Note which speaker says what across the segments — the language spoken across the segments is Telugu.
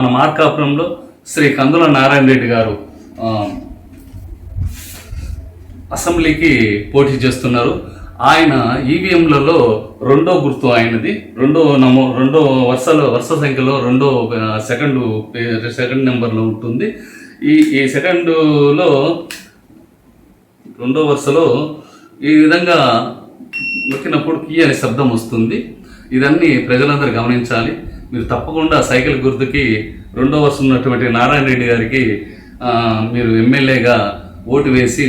Speaker 1: మన మార్కాపురంలో శ్రీ కందుల నారాయణ రెడ్డి గారు అసెంబ్లీకి పోటీ చేస్తున్నారు. ఆయన ఈవీఎంలలో రెండో గుర్తు ఆయనది. రెండో నమో రెండో వరుసలో వరుస సంఖ్యలో రెండో సెకండ్ సెకండ్ నెంబర్లో ఉంటుంది. ఈ ఈ సెకండులో రెండో వరుసలో ఈ విధంగా నొక్కినప్పుడు కీ అనే శబ్దం వస్తుంది. ఇదన్నీ ప్రజలందరూ గమనించాలి. మీరు తప్పకుండా సైకిల్ గుర్తుకి రెండో వర్షం ఉన్నటువంటి నారాయణ రెడ్డి గారికి మీరు ఎమ్మెల్యేగా ఓటు వేసి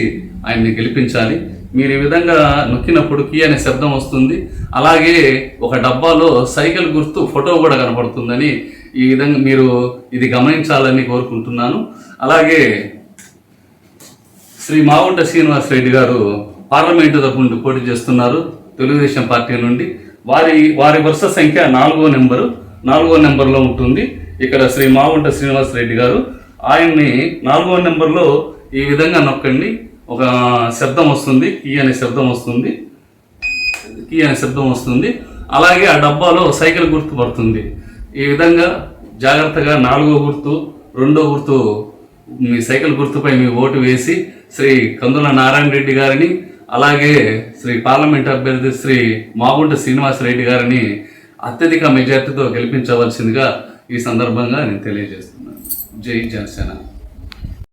Speaker 1: ఆయన్ని గెలిపించాలి. మీరు ఈ విధంగా నొక్కినప్పుడు కీ అనే శబ్దం వస్తుంది. అలాగే ఒక డబ్బాలో సైకిల్ గుర్తు ఫోటో కూడా కనపడుతుందని ఈ విధంగా మీరు ఇది గమనించాలని కోరుకుంటున్నాను. అలాగే శ్రీ మావుంట శ్రీనివాస్ రెడ్డి గారు పార్లమెంటు తరపు నుండి పోటీ చేస్తున్నారు తెలుగుదేశం పార్టీ నుండి. వారి వారి వరుస సంఖ్య నాలుగో నెంబరు. నాలుగో నెంబర్లో ఉంటుంది. ఇక్కడ శ్రీ మావుంట శ్రీనివాస్ రెడ్డి గారు. ఆయన్ని నాలుగో నెంబర్లో ఈ విధంగా నొక్కండి. ఒక శబ్దం వస్తుంది కీ అనే శబ్దం వస్తుంది. కీ అనే శబ్దం వస్తుంది. అలాగే ఆ డబ్బాలో సైకిల్ గుర్తు పడుతుంది. ఈ విధంగా జాగ్రత్తగా నాలుగో గుర్తు రెండో గుర్తు మీ సైకిల్ గుర్తుపై మీ ఓటు వేసి శ్రీ కందుల నారాయణ రెడ్డి గారిని అలాగే శ్రీ పార్లమెంట్ అభ్యర్థి శ్రీ మాగుంట శ్రీనివాస్ రెడ్డి గారిని అత్యధిక మెజార్టీతో గెలిపించవలసిందిగా ఈ సందర్భంగా నేను తెలియజేస్తున్నాను. జై జనసేన.